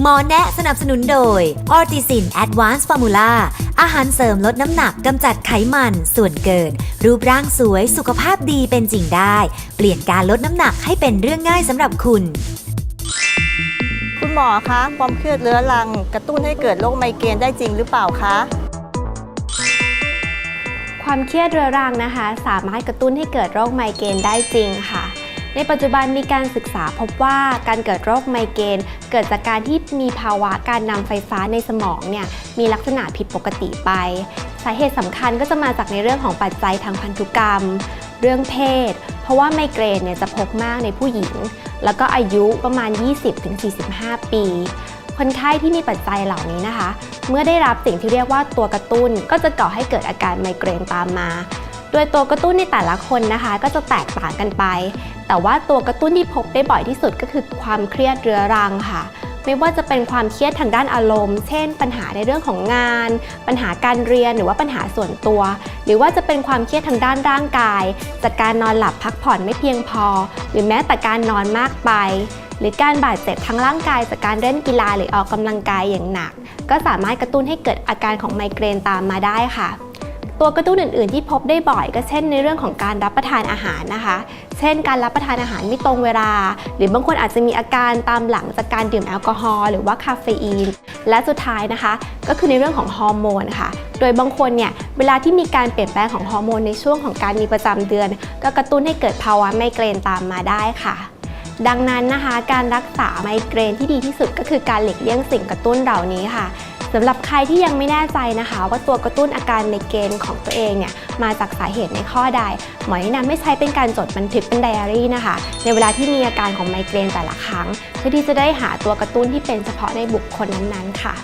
หมอแนะสนับสนุนโดย ออร์ติซินแอดวานซ์ฟอร์มูล่า อาหารเสริมลดน้ำหนักกำจัดไขมัน ส่วนเกิน รูปร่างสวยสุขภาพดีเป็นจริงได้ เปลี่ยนการลดน้ำหนักให้เป็นเรื่องง่ายสำหรับคุณ คุณหมอคะความเครียดเรื้อรัง กระตุ้นให้เกิดโรคไมเกรนได้จริงหรือเปล่าคะ ความเครียดเรื้อรังนะคะ สามารถกระตุ้นให้เกิดโรคไมเกรนได้จริงค่ะ ในปัจจุบันมีการศึกษาพบว่าการเกิดโรคไมเกรนเกิดจากการที่มีภาวะการนำไฟฟ้าในสมองเนี่ยมีลักษณะผิดปกติไป สาเหตุสำคัญก็จะมาจากในเรื่องของปัจจัยทางพันธุกรรม เรื่องเพศ เพราะว่าไมเกรนเนี่ยจะพบมากในผู้หญิง แล้วก็อายุประมาณ 20-45 ปีคนไข้ที่มีปัจจัยเหล่านี้นะคะ เมื่อได้รับสิ่งที่เรียกว่าตัวกระตุ้น ก็จะก่อให้เกิดอาการไมเกรนตามมา โดยตัวกระตุ้นในแต่ละคนนะคะ ก็จะแตกต่างกันไป แต่ว่าตัวกระตุ้นที่พบได้บ่อยที่สุดก็คือความเครียดเรื้อรังค่ะ ไม่ว่าจะเป็นความเครียดทางด้านอารมณ์ เช่น ปัญหาในเรื่องของงาน ปัญหาการเรียนหรือว่าปัญหาส่วนตัว หรือว่าจะเป็นความเครียดทางด้านร่างกาย จากการนอนหลับพักผ่อนไม่เพียงพอ หรือแม้แต่การนอนมากไปหรือการบาดเจ็บทางร่างกายจากการเล่นกีฬาหรือออกกำลังกายอย่างหนัก ก็สามารถกระตุ้นให้เกิดอาการของไมเกรนตามมาได้ค่ะ ตัวกระตุ้นอื่นๆ ที่พบได้บ่อยก็เช่นในเรื่องของการรับประทานอาหารนะคะ เช่น การรับประทานอาหารไม่ตรงเวลา หรือบางคนอาจจะมีอาการตามหลังจากการดื่มแอลกอฮอล์หรือว่าคาเฟอีน และสุดท้ายนะคะ ก็คือในเรื่องของฮอร์โมนค่ะ โดยบางคนเนี่ยเวลาที่มีการเปลี่ยนแปลงของฮอร์โมนในช่วงของการมีประจำเดือน ก็กระตุ้นให้เกิดภาวะไมเกรนตามมาได้ค่ะดังนั้นนะคะ การรักษาไมเกรนที่ดีที่สุดก็คือการหลีกเลี่ยงสิ่งกระตุ้นเหล่านี้ค่ะ สำหรับใครที่ยังไม่แน่ใจนะคะ ว่าตัวกระตุ้นอาการในเกณฑ์ของตัวเองเนี่ยมาจากสาเหตุในข้อใด หมอแนะนำให้ใช้เป็นการจดบันทึกเป็นไดอารี่นะคะ ในเวลาที่มีอาการของไมเกรนแต่ละครั้ง เพื่อที่จะได้หาตัวกระตุ้นที่เป็นเฉพาะในบุคคลนั้นๆค่ะ